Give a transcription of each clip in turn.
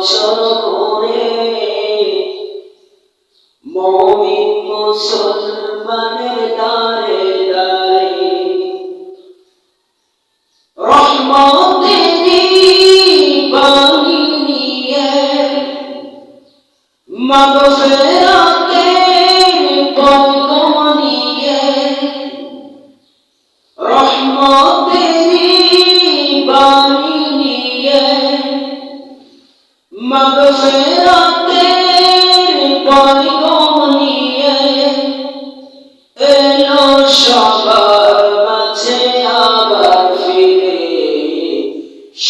বছর করে মমিন মুসলমানে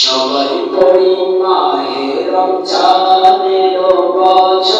সবাই পড়ি মাহে রমজানের বছর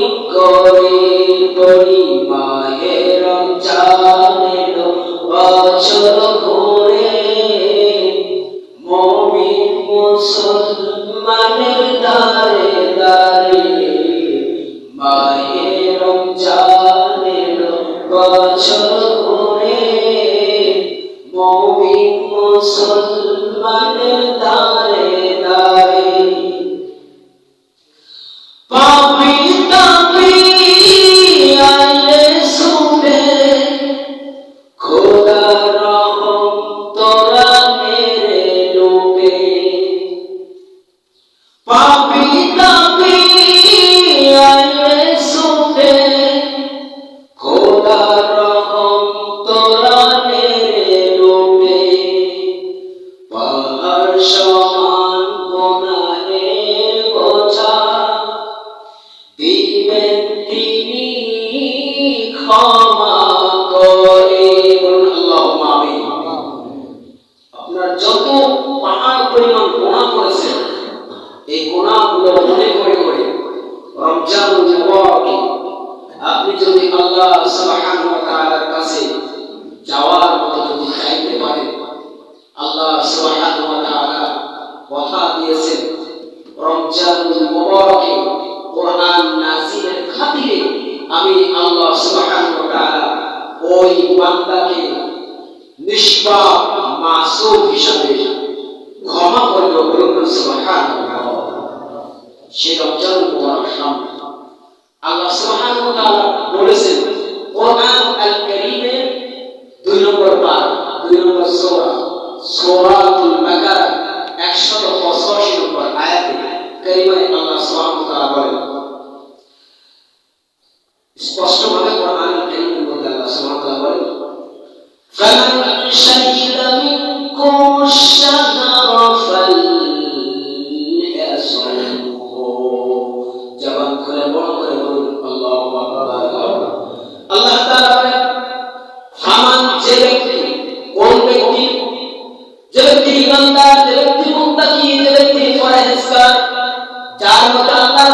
মমিন মুসলমানের এই গুনাহগুলো মনে করে করে রমজান মুবারকে আপনি যদি আল্লাহ সুবহানাহু ওয়া তাআলার কাছে যাওয়ার মতো যদি চাইতে পারেন, আল্লাহ সুবহানাহু ওয়া তাআলা কথা দিয়েছেন রমজান মুবারকে কোরআন নাযিলের খাতিরে আমি আল্লাহ সুবহানাহু ওয়া তাআলা ওই বান্দাকে নিষ্পাপ, মাসুম হিসাবে ক্ষমা করব বলুন সুবহানাল্লাহ সে লজ্জার উপমার সামনে। আল্লাহ সুবহান বলেছেন, কোরআন আল কারীমের দুই নম্বর পার দুই নম্বর সোরা, সোরাতুল বাকারা 185 নম্বর আয়াতে কারিমায় আল্লাহ সুবহান তাআলা বলেন, স্পষ্টভাবে কোরআন আল্লাহ সুবহান তাআলা বলেন ইমানদার যে ব্যক্তি মুত্তাকি যে ব্যক্তি পরহেজগার যার মধ্যে আল্লাহর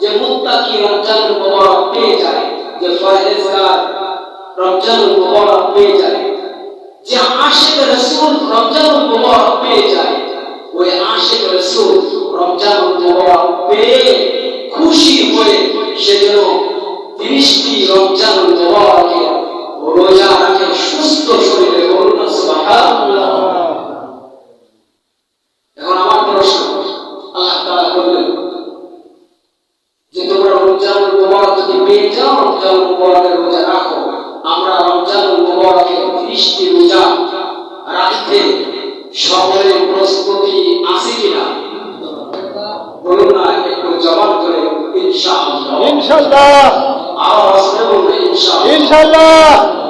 যে মুত্তাকি রমজান মোবারক পেয়ে যায়, যে ফরহেজগার রমজান মোবারক পেয়ে যায়, যে আশিক রাসূল রমজান মোবারক পেয়ে যায়, ওই আশিক রাসূল রমজান মোবারক পেয়ে খুশি হয়ে সেজন্য তিরিশটি রমজান মোবারকে রোজা রাখে সুস্থ শরীরে বলুন সুবহানাল্লাহ এখন আমার প্রশ্ন আল্লাহ তাআলা বললেন যে তোমরা রমজান মোবারক যদি পেয়ে যাও রমজান মুবারকের রোজা রাখো। আমরা রমজান মুবারকে ত্রিশটি রোজা রাখতে সকলের প্রস্তুতি আছে কিনা? বলুন না একটু জবাব করে ইনশাআল্লাহ। ইনশাআল্লাহ। আওয়াজ করে বলুন ইনশাআল্লাহ। ইনশাল্লাহ